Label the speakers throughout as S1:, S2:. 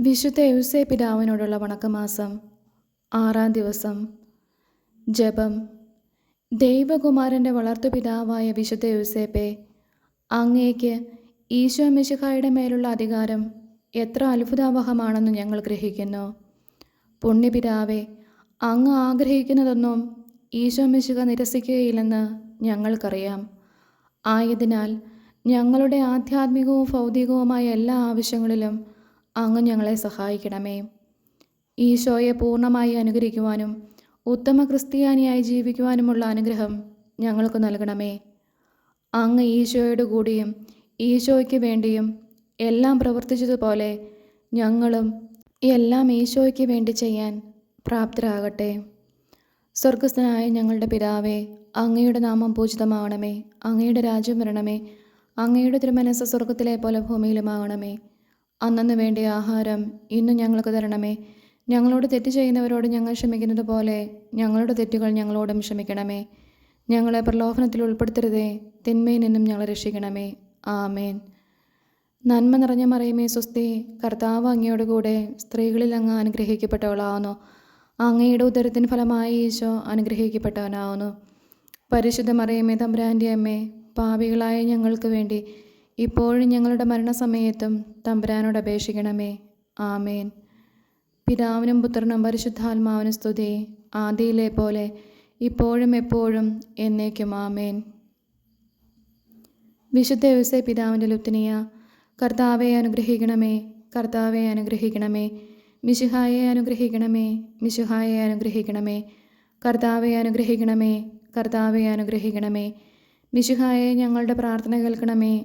S1: വിശുദ്ധ യുസേ പിതാവിനോടുള്ള വണക്കമാസം ആറാം ദിവസം. ജപം. ദൈവകുമാരന്റെ വളർത്തുപിതാവായ വിശുദ്ധ യുസേപ്പെ അങ്ങേക്ക് ഈശോ മിശിഹായുടെ മേലുള്ള അധികാരം എത്ര അത്ഭുതാവഹമാണെന്ന് ഞങ്ങൾ ഗ്രഹിക്കുന്നു. പുണ്യപിതാവെ അങ്ങ് ആഗ്രഹിക്കുന്നതൊന്നും ഈശോ മിശിഹ നിരസിക്കുകയില്ലെന്ന് ഞങ്ങൾക്കറിയാം. ആയതിനാൽ ഞങ്ങളുടെ ആധ്യാത്മികവും ഭൗതികവുമായ എല്ലാ ആവശ്യങ്ങളിലും അങ്ങ് ഞങ്ങളെ സഹായിക്കണമേ. ഈശോയെ പൂർണമായി അനുഗ്രഹിക്കുവാനും ഉത്തമ ക്രിസ്ത്യാനിയായി ജീവിക്കുവാനുമുള്ള അനുഗ്രഹം ഞങ്ങൾക്ക് നൽകണമേ. അങ്ങ് ഈശോയോട് കൂടിയും ഈശോയ്ക്ക് വേണ്ടിയും എല്ലാം പ്രവർത്തിച്ചതുപോലെ ഞങ്ങളും എല്ലാം ഈശോയ്ക്ക് വേണ്ടി ചെയ്യാൻ പ്രാപ്തരാകട്ടെ. സ്വർഗസ്ഥനായ ഞങ്ങളുടെ പിതാവേ അങ്ങയുടെ നാമം പൂജിതമാവണമേ. അങ്ങയുടെ രാജ്യം വരണമേ. അങ്ങയുടെ തിരുമനസ് സ്വർഗത്തിലെ പോലെ ഭൂമിയിലുമാകണമേ. അന്നു വേണ്ടിയ ആഹാരം ഇന്നും ഞങ്ങൾക്ക് തരണമേ. ഞങ്ങളോട് തെറ്റ് ചെയ്യുന്നവരോട് ഞങ്ങൾ ക്ഷമിക്കുന്നത് പോലെ ഞങ്ങളുടെ തെറ്റുകൾ ഞങ്ങളോടും ക്ഷമിക്കണമേ. ഞങ്ങളെ പ്രലോഭനത്തിൽ ഉൾപ്പെടുത്തരുതേ തിന്മയിൽ നിന്നും ഞങ്ങളെ രക്ഷിക്കണമേ. ആമേൻ. നന്മ നിറഞ്ഞ മറിയമേ സ്വസ്തി കർത്താവ് അങ്ങയോട് കൂടെ സ്ത്രീകളിൽ അങ്ങ് അനുഗ്രഹിക്കപ്പെട്ടവളാവുന്നു. അങ്ങയുടെ ഉദരത്തിന് ഫലമായി ഈശോ അനുഗ്രഹിക്കപ്പെട്ടവനാവുന്നു. പരിശുദ്ധ മറിയമേ തമ്പുരാന്റെ അമ്മേ പാപികളായ ഞങ്ങൾക്ക് വേണ്ടി ഇപ്പോഴും ഞങ്ങളുടെ മരണസമയത്തും തമ്പുരാനോട് അപേക്ഷിക്കണമേ. ആമേൻ. പിതാവിനും പുത്രനും പരിശുദ്ധാത്മാവിനും സ്തുതി. ആദിയിലെ പോലെ ഇപ്പോഴും എപ്പോഴും എന്നേക്കും ആമേൻ. വിശുദ്ധ യോസേ പിതാവിന്റെ ലുത്തിനിയ കർത്താവെ അനുഗ്രഹിക്കണമേ. കർത്താവെ അനുഗ്രഹിക്കണമേ. മിശുഹായെ അനുഗ്രഹിക്കണമേ. മിശുഹായെ അനുഗ്രഹിക്കണമേ. കർത്താവെ അനുഗ്രഹിക്കണമേ. കർത്താവെ അനുഗ്രഹിക്കണമേ. മിശുഹായെ ഞങ്ങളുടെ പ്രാർത്ഥന കേൾക്കണമേ.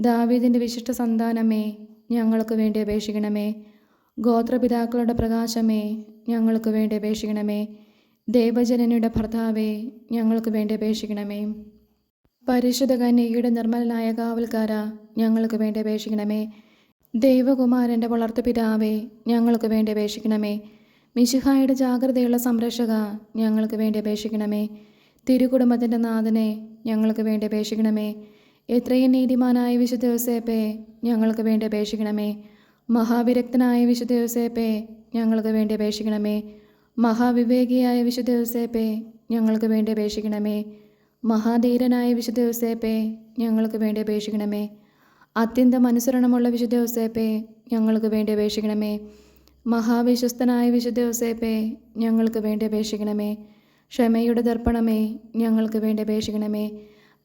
S1: ദാവീദിന്റെ വിശിഷ്ട സന്താനമേ ഞങ്ങൾക്ക് വേണ്ടി അപേക്ഷിക്കണമേ. ഗോത്രപിതാക്കളുടെ പ്രകാശമേ ഞങ്ങൾക്ക് വേണ്ടി അപേക്ഷിക്കണമേ. ദേവജനനിയുടെ ഭർത്താവേ ഞങ്ങൾക്ക് വേണ്ടി അപേക്ഷിക്കണമേ. പരിശുദ്ധ കന്യകയുടെ നിർമ്മലനായ കാവൽക്കാര ഞങ്ങൾക്ക് വേണ്ടി അപേക്ഷിക്കണമേ. ദൈവകുമാരന്റെ വളർത്തുപിതാവേ ഞങ്ങൾക്ക് വേണ്ടി അപേക്ഷിക്കണമേ. മിശിഹായുടെ ജാഗ്രതയുള്ള സംരക്ഷക ഞങ്ങൾക്ക് വേണ്ടി അപേക്ഷിക്കണമേ. തിരുകുടുംബത്തിന്റെ നാഥനെ ഞങ്ങൾക്ക് വേണ്ടി അപേക്ഷിക്കണമേ. എത്രയും നീതിമാനായ വിശുദ്ധ യോസേപ്പേ ഞങ്ങൾക്ക് വേണ്ടി അപേക്ഷിക്കണമേ. മഹാവിരക്തനായ വിശുദ്ധ യോസേപ്പേ ഞങ്ങൾക്ക് വേണ്ടി അപേക്ഷിക്കണമേ. മഹാവിവേകിയായ വിശുദ്ധ യോസേപ്പേ ഞങ്ങൾക്ക് വേണ്ടി അപേക്ഷിക്കണമേ. മഹാധീരനായ വിശുദ്ധ യോസേപ്പേ ഞങ്ങൾക്ക് വേണ്ടി അപേക്ഷിക്കണമേ. അത്യന്തം അനുസരണമുള്ള വിശുദ്ധ ഞങ്ങൾക്ക് വേണ്ടി അപേക്ഷിക്കണമേ. മഹാവിശ്വസ്തനായ വിശുദ്ധ യോസേപ്പേ ഞങ്ങൾക്ക് വേണ്ടി അപേക്ഷിക്കണമേ. ക്ഷമയുടെ ദർപ്പണമേ ഞങ്ങൾക്ക് വേണ്ടി അപേക്ഷിക്കണമേ.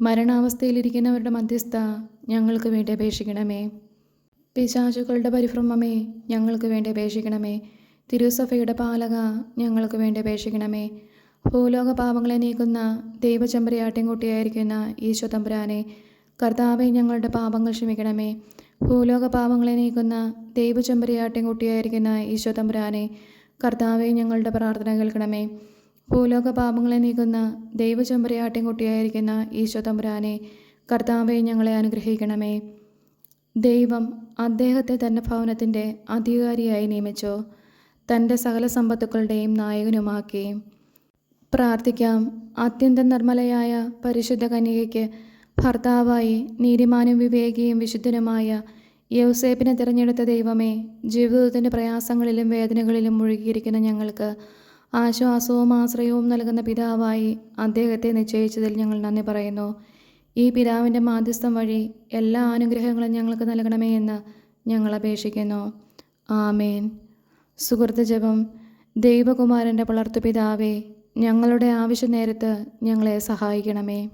S1: മരണാവസ്ഥയിലിരിക്കുന്നവരുടെ മധ്യസ്ഥ ഞങ്ങൾക്ക് വേണ്ടി അപേക്ഷിക്കണമേ. പിശാചുക്കളുടെ പരിഭ്രമമേ ഞങ്ങൾക്ക് വേണ്ടി അപേക്ഷിക്കണമേ. തിരുസഭയുടെ പാലക ഞങ്ങൾക്ക് വേണ്ടി അപേക്ഷിക്കണമേ. ഭൂലോക പാപങ്ങളെ നീക്കുന്ന ദൈവചമ്പരയാട്ടിൻകുട്ടിയായിരിക്കുന്ന ഈശോ തമ്പുരാനെ കർത്താവെ ഞങ്ങളുടെ പാപങ്ങൾ ക്ഷമിക്കണമേ. ഭൂലോക പാപങ്ങളെ നീക്കുന്ന ദൈവചമ്പരയാട്ടിൻകുട്ടിയായിരിക്കുന്ന ഈശോ തമ്പുരാനെ കർത്താവെ ഞങ്ങളുടെ പ്രാർത്ഥന കേൾക്കണമേ. ഭൂലോക പാപങ്ങളെ നീക്കുന്ന ദൈവചമ്പരയാട്ടിൻകുട്ടിയായിരിക്കുന്ന ഈശോ തമ്പുരാനെ കർത്താവെ ഞങ്ങളെ അനുഗ്രഹിക്കണമേ. ദൈവം അദ്ദേഹത്തെ തന്റെ ഭവനത്തിന്റെ അധികാരിയായി നിയമിച്ചു. തന്റെ സകല സമ്പത്തുക്കളുടെയും നായകനുമാക്കി. പ്രാർത്ഥിക്കാം. അത്യന്തം നിർമ്മലയായ പരിശുദ്ധ കന്യകയ്ക്ക് ഭർത്താവായി നീതിമാനും വിവേകിയും വിശുദ്ധനുമായ യൗസേപ്പിനെ തിരഞ്ഞെടുത്ത ദൈവമേ ജീവിതത്തിന്റെ പ്രയാസങ്ങളിലും വേദനകളിലും മുഴുകിയിരിക്കുന്ന ഞങ്ങൾക്ക് ആശ്വാസവും ആശ്രയവും നൽകുന്ന പിതാവായി അദ്ദേഹത്തെ നിശ്ചയിച്ചതിൽ ഞങ്ങൾ നന്ദി പറയുന്നു. ഈ പിതാവിന്റെ മാധ്യസ്ഥം വഴി എല്ലാ അനുഗ്രഹങ്ങളും ഞങ്ങൾക്ക് നൽകണമേ എന്ന് ഞങ്ങൾ അപേക്ഷിക്കുന്നു. ആമേൻ. സുഹൃത്ത് ജപം. ദൈവകുമാരന്റെ പിതാവേ ഞങ്ങളുടെ ആവശ്യ നേരത്ത് ഞങ്ങളെ സഹായിക്കണമേ.